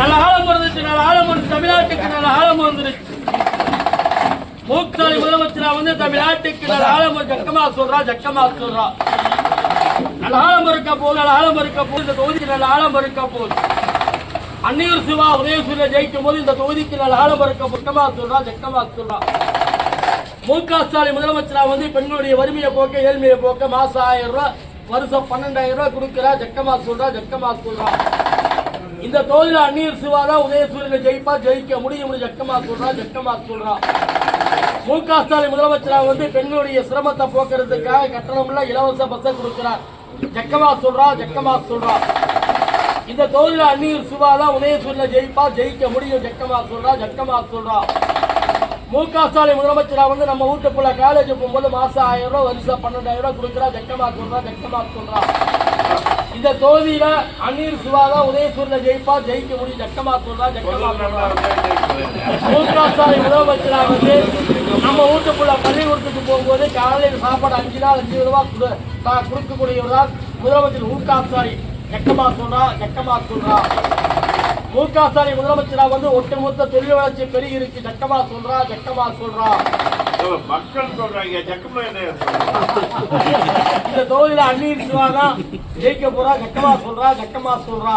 நல்ல ஆழம் வந்துருச்சு நல்ல ஆழம் வந்து தமிழ்நாட்டுக்கு நல்ல ஆழம் வந்துருச்சு மூக்சாலி முதலமைச்சரா வந்து தமிழ்நாட்டுக்கு நல்ல ஆழம் ஜக்கமா சொல்றா ஜக்கமா சொல்றா. நல்ல ஆழம் இருக்க போது நல்ல ஆழம் இருக்க போது இந்த தொகுதிக்கு நல்ல ஆழம் இருக்க போது அன்னியூர் சிவா உதயசூரிய ஜெயிக்கும் போது இந்த தொகுதிக்கு நல்ல ஆழம் இருக்க பக்கமா சொல்றா ஜக்கமா சொல்றா. மு க ஸ்டாலின் முதலமைச்சரா வந்து பெண்களுடைய வறுமையை போக்க ஏழ்மையை போக்க மாசம் ஆயிரம் ரூபாய் வருஷம் பன்னெண்டாயிரம் ரூபாய் கொடுக்குறா. ஜக்கமா சொல்றா ஜக்கமா சொல்றா. இந்த தொகுதியில் அந்நீர் சிவா தான் உதயசூரியனை ஜெயிப்பா ஜெயிக்க முடியும் ஜக்கமா சொல்றா ஜக்கமா சொல்றா. மு க ஸ்டாலின் முதலமைச்சரா வந்து பெண்களுடைய சிரமத்தை போக்குறதுக்காக கட்டணம் இல்ல இலவச பஸ்ஸை கொடுக்கிறார். ஜக்கமாக சொல்றா ஜக்கமாக சொல்றா. இந்த தொகுதியில் அந்நீர் சிவா தான் உதயசூரியனை ஜெயிப்பா ஜெயிக்க முடியும் ஜக்கமாக சொல்றா ஜக்கமாக சொல்றா. மு க ஸ்டாலின் முதலமைச்சரா வந்து நம்ம வீட்டுக்குள்ள காலேஜ் போகும்போது மாசம் ஆயிரம் ரூபாய் வருஷம் பன்னெண்டாயிரம் ரூபாய் கொடுக்குறா ஜக்கமாக சொல்றா ஜக்கமாக சொல்றா. இந்த தொகுதியில அந்நீர் சிவா தான் உதயசூரியனை ஜெயிப்பா ஜெயிக்க முடியும். ஜக்கமா சொல்றா ஜக்கமா சொல்றா முதலமைச்சராக வந்து நம்ம வீட்டுக்குள்ள பள்ளிக்கூடத்துக்கு போகும்போது காலையில் சாப்பாடு அஞ்சு நாள் அஞ்சு ரூபா கொடு- தா- கொடுக்கக்கூடியவர்தான் முதலமைச்சர் மு ஜக்கமா சொல்றா ஜக்கமா சொல்றா மு க ஸ்டாலின் முதலமைச்சரா வந்து ஒட்டுமொத்த தொழில் வளர்ச்சி பெருகி இருக்கு ஜக்கமா சொல்றா ஜக்கமா சொல்றா மக்கள் சொல்றாங்க ஜக்கமா என்ன இந்த தொகுதியில அண்ணீர் சிவா தான் ஜெயிக்க போறா கட்டமா சொல்றா கட்டமா சொல்றா.